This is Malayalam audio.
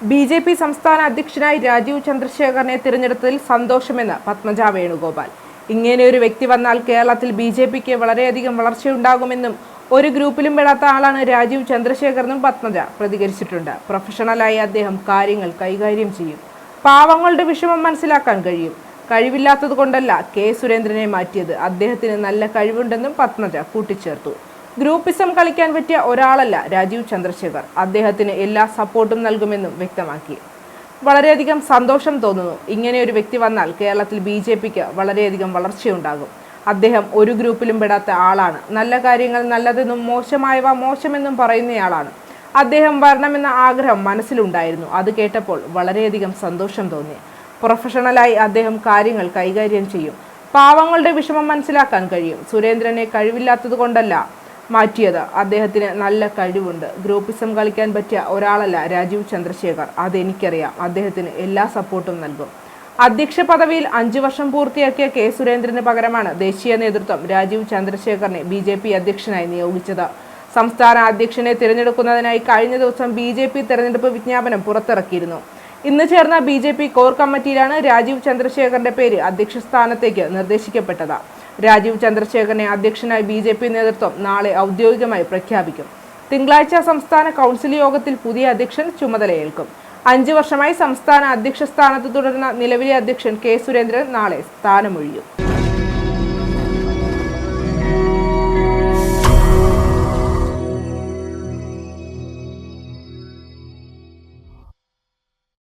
ബി ജെ പി സംസ്ഥാന അധ്യക്ഷനായി രാജീവ് ചന്ദ്രശേഖരനെ തിരഞ്ഞെടുത്തതിൽ സന്തോഷമെന്ന് പത്മജ വേണുഗോപാൽ. ഇങ്ങനെ ഒരു വ്യക്തി വന്നാൽ കേരളത്തിൽ ബി ജെ പിക്ക് വളരെയധികം വളർച്ചയുണ്ടാകുമെന്നും ഒരു ഗ്രൂപ്പിലും പെടാത്ത ആളാണ് രാജീവ് ചന്ദ്രശേഖരനും പത്മജ പ്രതികരിച്ചിട്ടുണ്ട്. പ്രൊഫഷണലായി അദ്ദേഹം കാര്യങ്ങൾ കൈകാര്യം ചെയ്യും. പാവങ്ങളുടെ വിഷമം മനസ്സിലാക്കാൻ കഴിയും. കഴിവില്ലാത്തത് കൊണ്ടല്ല കെ സുരേന്ദ്രനെ മാറ്റിയത്. അദ്ദേഹത്തിന് നല്ല കഴിവുണ്ടെന്നും പത്മജ കൂട്ടിച്ചേർത്തു. ഗ്രൂപ്പിസം കളിക്കാൻ പറ്റിയ ഒരാളല്ല രാജീവ് ചന്ദ്രശേഖർ. അദ്ദേഹത്തിന് എല്ലാ സപ്പോർട്ടും നൽകുമെന്നും വ്യക്തമാക്കി. വളരെയധികം സന്തോഷം തോന്നുന്നു. ഇങ്ങനെ ഒരു വ്യക്തി വന്നാൽ കേരളത്തിൽ ബി ജെ പിക്ക് വളരെയധികം വളർച്ചയുണ്ടാകും. അദ്ദേഹം ഒരു ഗ്രൂപ്പിലും പെടാത്ത ആളാണ്. നല്ല കാര്യങ്ങൾ നല്ലതെന്നും മോശമായവ മോശമെന്നും പറയുന്നയാളാണ്. അദ്ദേഹം വരണമെന്ന ആഗ്രഹം മനസ്സിലുണ്ടായിരുന്നു. അത് കേട്ടപ്പോൾ വളരെയധികം സന്തോഷം തോന്നി. പ്രൊഫഷണലായി അദ്ദേഹം കാര്യങ്ങൾ കൈകാര്യം ചെയ്യും. പാവങ്ങളുടെ വിഷമം മനസ്സിലാക്കാൻ കഴിയും. സുരേന്ദ്രനെ കഴിവില്ലാത്തത് കൊണ്ടല്ല മാറ്റിയത്. അദ്ദേഹത്തിന് നല്ല കഴിവുണ്ട്. ഗ്രൂപ്പിസം കളിക്കാൻ പറ്റിയ ഒരാളല്ല രാജീവ് ചന്ദ്രശേഖർ. അതെനിക്കറിയാം. അദ്ദേഹത്തിന് എല്ലാ സപ്പോർട്ടും നൽകും. അധ്യക്ഷ പദവിയിൽ അഞ്ചു വർഷം പൂർത്തിയാക്കിയ കെ സുരേന്ദ്രന് പകരമാണ് ദേശീയ നേതൃത്വം രാജീവ് ചന്ദ്രശേഖറിനെ ബി ജെ പി അധ്യക്ഷനായി നിയോഗിച്ചത്. സംസ്ഥാന അധ്യക്ഷനെ തിരഞ്ഞെടുക്കുന്നതിനായി കഴിഞ്ഞ ദിവസം ബി ജെ പി തെരഞ്ഞെടുപ്പ് വിജ്ഞാപനം പുറത്തിറക്കിയിരുന്നു. ഇന്ന് ചേർന്ന ബി ജെ പി കോർ കമ്മിറ്റിയിലാണ് രാജീവ് ചന്ദ്രശേഖറിന്റെ പേര് അധ്യക്ഷ സ്ഥാനത്തേക്ക് നിർദ്ദേശിക്കപ്പെട്ടത്. രാജീവ് ചന്ദ്രശേഖരനെ അധ്യക്ഷനായി ബി ജെ പി നേതൃത്വം നാളെ ഔദ്യോഗികമായി പ്രഖ്യാപിക്കും. തിങ്കളാഴ്ച സംസ്ഥാന കൗൺസിൽ യോഗത്തിൽ പുതിയ അധ്യക്ഷൻ ചുമതലയേൽക്കും. അഞ്ചു വർഷമായി സംസ്ഥാന അധ്യക്ഷ സ്ഥാനത്ത് തുടരുന്ന നിലവിലെ അധ്യക്ഷൻ കെ സുരേന്ദ്രൻ നാളെ സ്ഥാനമൊഴിയും.